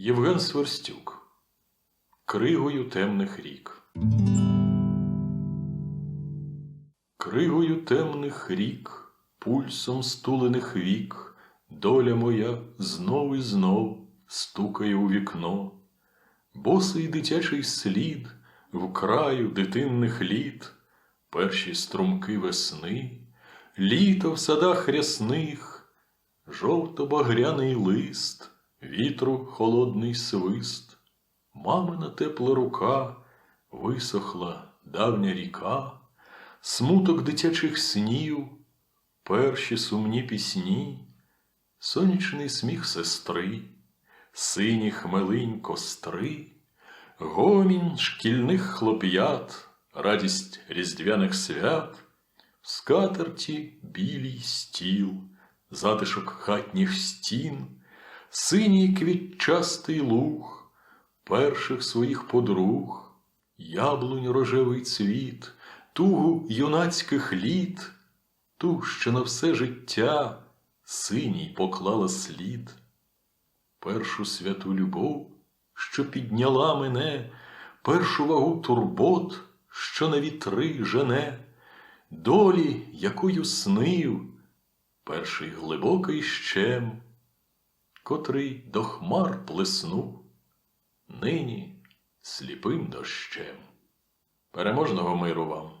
Євген Сверстюк Кригою темних рік. Кригою темних рік, пульсом стулених вік, доля моя знов і знов стукає у вікно. Босий дитячий слід в краю дитинних літ, перші струмки весни, літо в садах рясних, жовто-багряний лист, вітру холодний свист, мамина тепла рука, висохла давня ріка, смуток дитячих снів, перші сумні пісні, сонячний сміх сестри, сині хмелинь костри, гомінь шкільних хлоп'ят, радість різдвяних свят, в скатерті білій стіл, затишок хатніх стін, синій квітчастий луг, перших своїх подруг, яблунь рожевий цвіт, тугу юнацьких літ, ту, що на все життя синій поклала слід. Першу святу любов, що підняла мене, першу вагу турбот, що на вітри жене, долі, якою снив, перший глибокий щем, котрий до хмар плеснув, нині сліпим дощем. Переможного миру вам!